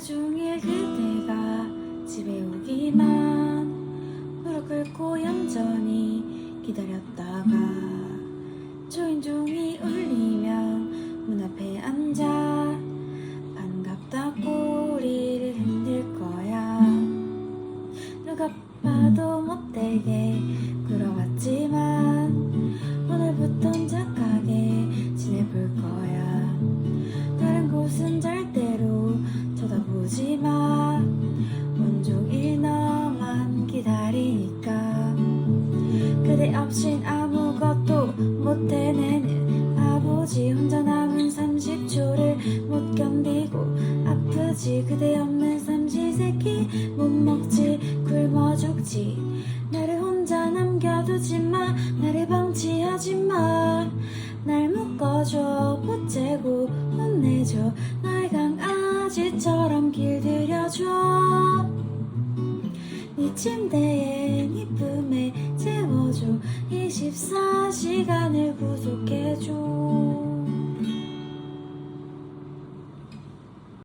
종일 그대가 집에 오기만 무릎 꿇고 얌전히 기다렸다가 초인종이 울리면 문 앞에 앉아 반갑다 꼬리를 흔들 거야. 누가 봐도 못되게 굴어왔지만 오늘부턴 착하게 지내볼 거야. 다른 곳은 쳐다보지 마 온종일 너만 기다리니까? 그대 없인 아무것도 못 해내는 바보지 혼자 남은 30초를 못 견디고 아프지. 그대 없는 삼시세끼 못 먹지. 굶어 죽지. 나를 혼자 남겨두지 마. 나를 방치하지 마날 묶어줘. 붙재고 혼내줘 날 강아지처럼 길들여줘. 네 침대에 네 품에 재워줘. 24시간을 구속해줘